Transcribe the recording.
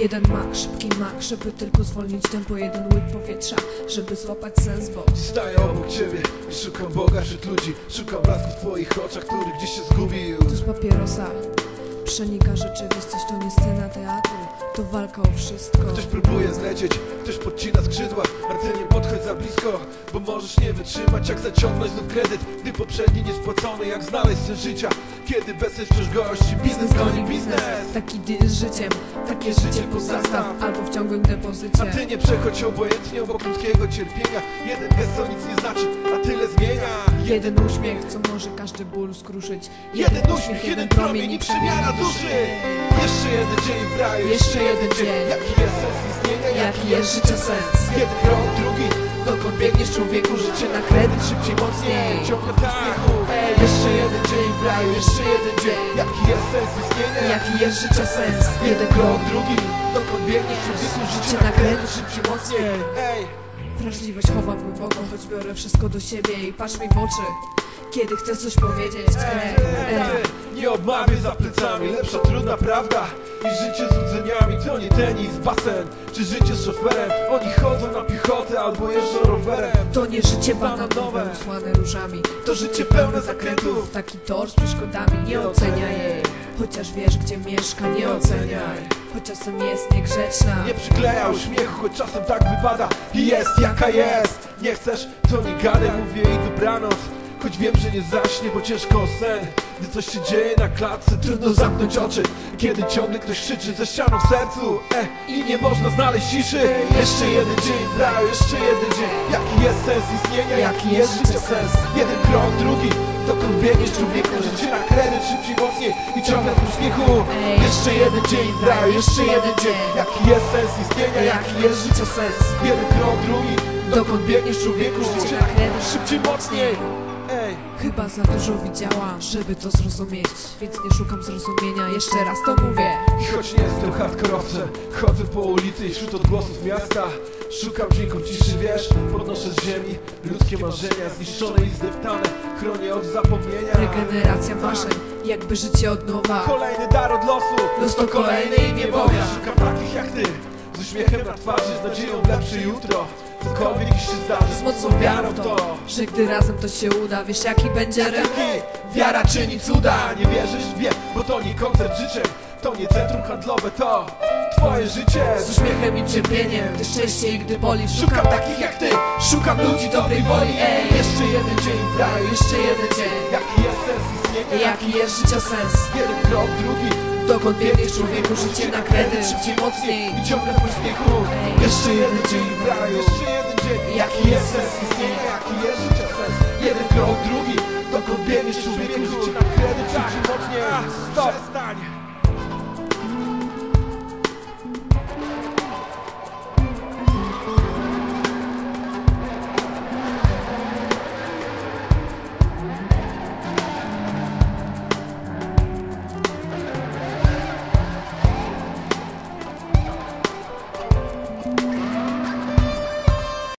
Jeden mak, szybki mak, żeby tylko zwolnić tempo Jeden łyk powietrza, żeby złapać sens, bo Staję obok ciebie i szukam Boga wśród ludzi. Szukam blasku w twoich oczach, który gdzieś się zgubił. Tu z papierosa. Przenika rzeczywistość, to nie scena teatru. To walka o wszystko. Ktoś próbuje zlecieć, ktoś podcina skrzydła. Ale ty nie podchodź za blisko, bo możesz nie wytrzymać Jak zaciągnąć znów kredyt, gdy poprzedni nie spłacony Jak znaleźć sens życia, kiedy bez gości Biznes goni biznes Taki deal z życiem, takie życie poza staw Albo w ciągłym depozycie. A ty nie przechodź obojętnie obok ludzkiego cierpienia. Jeden gest to nic nie znaczy, a tyle zmienia. Jeden uśmiech, co może każdy ból skruszyć. Jeden uśmiech, jeden promień i przemiana duszy. Jeszcze jeden dzień w raju, Jeszcze jeden dzień. Jaki jest sens istnienia, Jaki jest życia sens? Jeden krok, drugi. Dokąd biegniesz człowieku, życie na kredyt Szybciej, mocniej, ciągle w śmiechu. Ej, Jeszcze jeszcze jeden dzień. Jaki jest sens istnienia, Jaki jest życia sens? Jeden krok, drugi. Dokąd biegniesz człowieku, życie na kredyt Szybciej, mocniej, ej! Wrażliwość chowam głęboko, choć biorę wszystko do siebie i patrz mi w oczy. Kiedy chcesz coś powiedzieć, ej, ej. Nie obmawiaj za plecami, lepsza trudna prawda I życie z to nie tenis, basen Czy życie z szoferem? Oni chodzą na piechotę albo jeżdżą rowerem. To nie życie bananowe, usłane różami. To życie pełne zakrętów. Taki tor z przeszkodami, nie oceniaj. jej Chociaż wiesz gdzie mieszka, nie oceniaj. Choć czasem jest niegrzeczna. Nie przykleja uśmiechu, choć czasem tak wypada. I jest jaka jest. Nie chcesz, to nie gadaj, mówię i dobranoc Choć wiem, że nie zaśnie, bo ciężko sen. Gdy coś się dzieje na klatce, trudno zamknąć oczy. Kiedy ciągle ktoś krzyczy ze ścianą w sercu e, I nie można znaleźć ciszy. Jeszcze jeden dzień w raju, jeszcze jeden dzień. Jaki jest sens istnienia, jaki jest życia sens? Jeden krok, drugi. Dokąd biegniesz człowieku, życie na kredyt Szybciej, mocniej i ciągle w uśmiechu. Jeszcze jeden dzień w raju, jeszcze jeden dzień. Jaki jest sens istnienia, jaki jest życia sens? Jeden krok, drugi. Dokąd biegniesz człowieku, życie na kredyt Szybciej, mocniej. Ej Chyba za dużo widziałam, żeby to zrozumieć. Więc nie szukam zrozumienia, jeszcze raz to mówię. I choć nie jestem hardkorowcem Chodzę po ulicy i wśród odgłosów miasta Szukam dźwięków ciszy, wiesz? Podnoszę z ziemi ludzkie marzenia Zniszczone i zdeptane Chronię od zapomnienia. Regeneracja marzeń, jakby życie od nowa. Kolejny dar od losu Los to kolejne imię Boga Szukam takich jak ty Z uśmiechem na twarzy, z nadzieją w lepsze jutro Cokolwiek się zdarzy Z mocną wiarą w to, że gdy razem to się uda Wiesz jaki będzie? Hej, Wiara czyni cuda Nie wierzysz? Wiem, bo to nie koncert życzeń To nie centrum handlowe, to Twoje życie Z uśmiechem i cierpieniem, gdy szczęście i gdy boli Szukam takich jak ty, szukam ludzi dobrej woli Ej, Jeszcze jeden dzień w raju jeszcze jeden dzień Jaki jest sens istnienia? Jaki jest życia sens? Jeden krok, drugi Dokąd biegniesz człowieku, życie na kredyt. Szybciej, mocniej. I ciągle w uśmiechu Jeszcze jeden dzień w raju Jeszcze jeden dzień. Jaki jest sens istnienia? Jaki jest życia sens? Jeden krok, drugi. Dokąd biegniesz człowieku Życie na kredyt. Szybciej, mocniej. Stop